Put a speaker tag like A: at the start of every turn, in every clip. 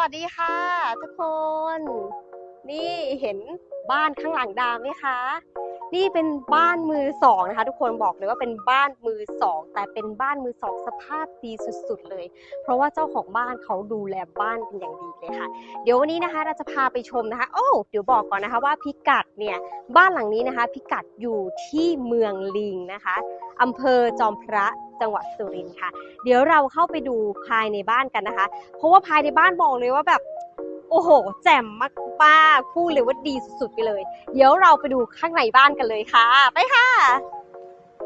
A: วัสดีค่ะทุกคน นี่เห็นบ้านข้างหลังดาไหมคะ นี่เป็นบ้านมือสองนะคะ ทุกคนบอกเลยว่าเป็นบ้านมือสองแต่เป็นบ้านมือสองสภาพดีสุดๆเลย เพราะว่าเจ้าของบ้านเขาดูแลบ้านเป็นอย่างดีเลยค่ะ เดี๋ยววันนี้นะคะเราจะพาไปชมนะคะ โอ้เดี๋ยวบอกก่อนนะคะว่าพิกัดเนี่ยบ้านหลังนี้นะคะ พิกัดอยู่ที่เมืองลิงนะคะอำเภอจอมพระ จังหวัดสุรินทร์ค่ะ เดี๋ยวเราเข้าไปดูภายในบ้านกันนะคะ เพราะว่าภายในบ้านบอกเลยว่าแบบโอ้โห แจ่มมากๆพูดเลยว่าดีสุดๆไปเลย เดี๋ยวเราไปดูข้างในบ้านกันเลยค่ะ ไปค่ะ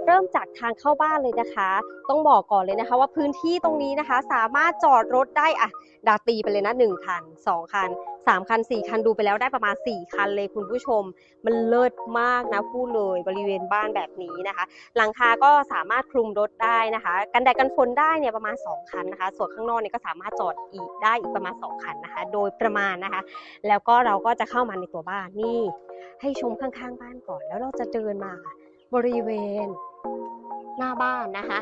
A: เริ่มจากทางเข้าบ้านเลยนะคะ ต้องบอกก่อนเลยนะคะ ว่าพื้นที่ตรงนี้นะคะ สามารถจอดรถได้อะดาตีไปเลยนะ1คัน2คัน3คัน4คันดูไปแล้วได้ประมาณ 4 คันเลยคุณผู้ชม มันเลิศมากนะพูดเลยบริเวณบ้านแบบนี้นะคะ หลังคาก็สามารถคลุมรถได้นะคะ กันแดดกันฝนได้เนี่ยประมาณ 2 คันนะคะ ส่วนข้างนอกเนี่ยก็สามารถจอดอีกได้อีกประมาณ 2 คันนะคะ โดยประมาณนะคะ แล้วก็เราก็จะเข้ามาในตัวบ้านนี่ ให้ชมข้างๆบ้านก่อน แล้วเราจะเดินมาบริเวณ หน้าบ้านนะคะ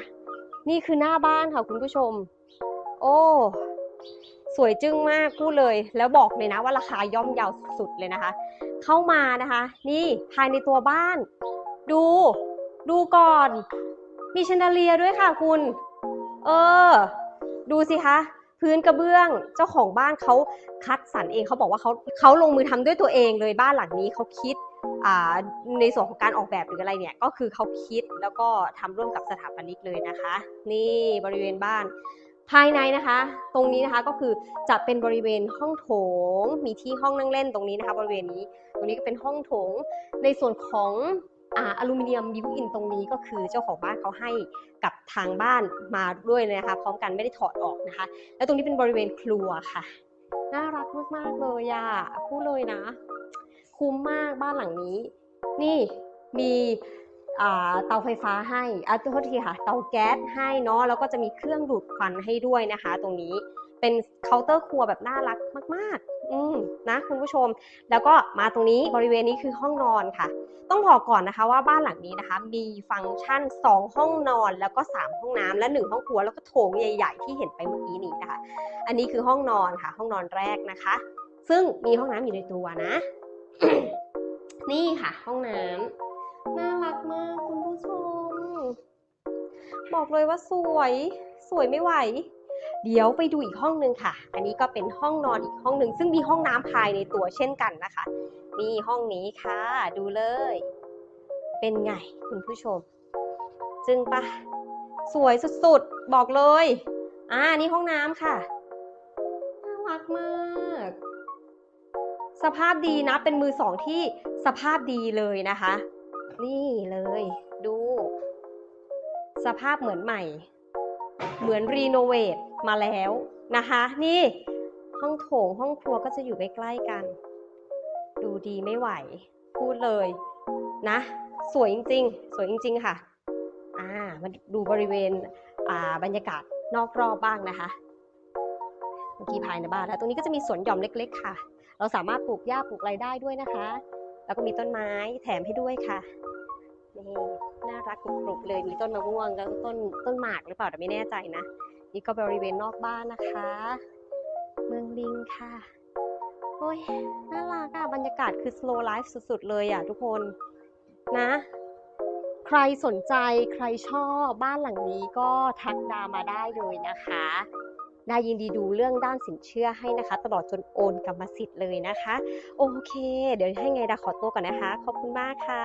A: นี่คือหน้าบ้านค่ะคุณผู้ชม โอ้สวยจึ้งมากพูดเลย แล้วบอกเลยนะว่าราคาย่อมเยาวสุดเลยนะคะ เข้ามานะคะ นี่ภายในตัวบ้าน ดู ดูก่อน มีชนเดอเลียด้วยค่ะคุณ เออ ดูสิคะพื้นกระเบื้องเจ้าของบ้านเขาคัดสรรเองเขาบอกว่าเขาเขาลงมือทำด้วยตัวเองเลยบ้านหลังนี้เขาคิด ในส่วนของการออกแบบหรืออะไรเนี่ยก็คือเขาคิดแล้วก็ทำร่วมกับสถาปนิกเลยนะคะ นี่บริเวณบ้านภายในนะคะ ตรงนี้นะคะก็คือจะเป็นบริเวณห้องโถง มีที่ห้องนั่งเล่นตรงนี้นะคะ บริเวณนี้ตรงนี้ก็เป็นห้องโถง ในส่วนของออลูมิเนียมบิวอินตรงนี้ก็คือเจ้าของบ้านเขาให้กับทางบ้านมาด้วยเลยนะคะพร้อมกันไม่ได้ถอดออกนะคะ แล้วตรงนี้เป็นบริเวณครัวค่ะ น่ารักมากๆเลยอะพูดเลยนะ คุ้มมากบ้านหลังนี้ นี่มีเตาไฟฟ้าให้อะโทษทีค่ะ เตาแก๊สให้เนาะ แล้วก็จะมีเครื่องดูดควันให้ด้วยนะคะ ตรงนี้ เป็นเคาน์เตอร์ครัวแบบน่ารักมาก ๆ อืมนะคุณผู้ชม แล้วก็มาตรงนี้บริเวณนี้คือห้องนอนค่ะ ต้องบอกก่อนนะคะว่าบ้านหลังนี้นะคะ มีฟังก์ชัน 2 ห้องนอน แล้วก็ 3 ห้องน้ำและ 1 ห้องครัว แล้วก็โถงใหญ่ ๆ ที่เห็นไปเมื่อกี้นี้นะคะ อันนี้คือห้องนอนค่ะ ห้องนอนแรกนะคะ ซึ่งมีห้องน้ำอยู่ในตัวนะ นี่ค่ะ ห้องน้ำน่ารักมากคุณผู้ชม บอกเลยว่าสวย สวยไม่ไหว เดี๋ยวไปดูอีกห้องหนึ่งค่ะ อันนี้ก็เป็นห้องนอนอีกห้องหนึ่งซึ่งมีห้องน้ำภายในตัวเช่นกันนะคะ นี่ห้องนี้ค่ะ ดูเลย เป็นไงคุณผู้ชม จึงปะสวยสุดๆ บอกเลย อ่า นี่ห้องน้ำค่ะ น่ารักมาก สภาพดีนะ เป็นมือสองที่สภาพดีเลยนะคะ นี่เลยดู สภาพเหมือนใหม่ เหมือนรีโนเวทมาแล้วนะคะ นี่ห้องโถงห้องครัวก็จะอยู่ใกล้ๆกัน ดูดีไม่ไหว พูดเลยนะ สวยจริงๆ สวยจริง ๆ ค่ะ อ่ามาดูบริเวณอ่าบรรยากาศนอกรอบบ้างนะคะเมื่อกี้ภายในบ้านแล้ว ตรงนี้ก็จะมีสวนหย่อมเล็ก ๆ ค่ะ เราสามารถปลูกหญ้าปลูกอะไรได้ด้วยนะคะ แล้วก็มีต้นไม้แถมให้ด้วยค่ะนี่น่ารักกรุบเลยมีต้นมะม่วงแล้วก็ต้นต้นหมากหรือเปล่าแต่ไม่แน่ใจนะนี่ก็บริเวณนอกบ้านนะคะ เมืองลิงค่ะโอ้ยน่ารักอะบรรยากาศคือ slow life สุดๆ เลยอะทุกคนนะ ใครสนใจใครชอบบ้านหลังนี้ก็ทักดามาได้เลยนะคะ นายยินดีดูเรื่องด้านสินเชื่อให้นะคะ ตลอดจนโอนกรรมสิทธิ์เลยนะคะ โอเค เดี๋ยวให้ไงดาขอตัวก่อนนะคะ ขอบคุณมากค่ะ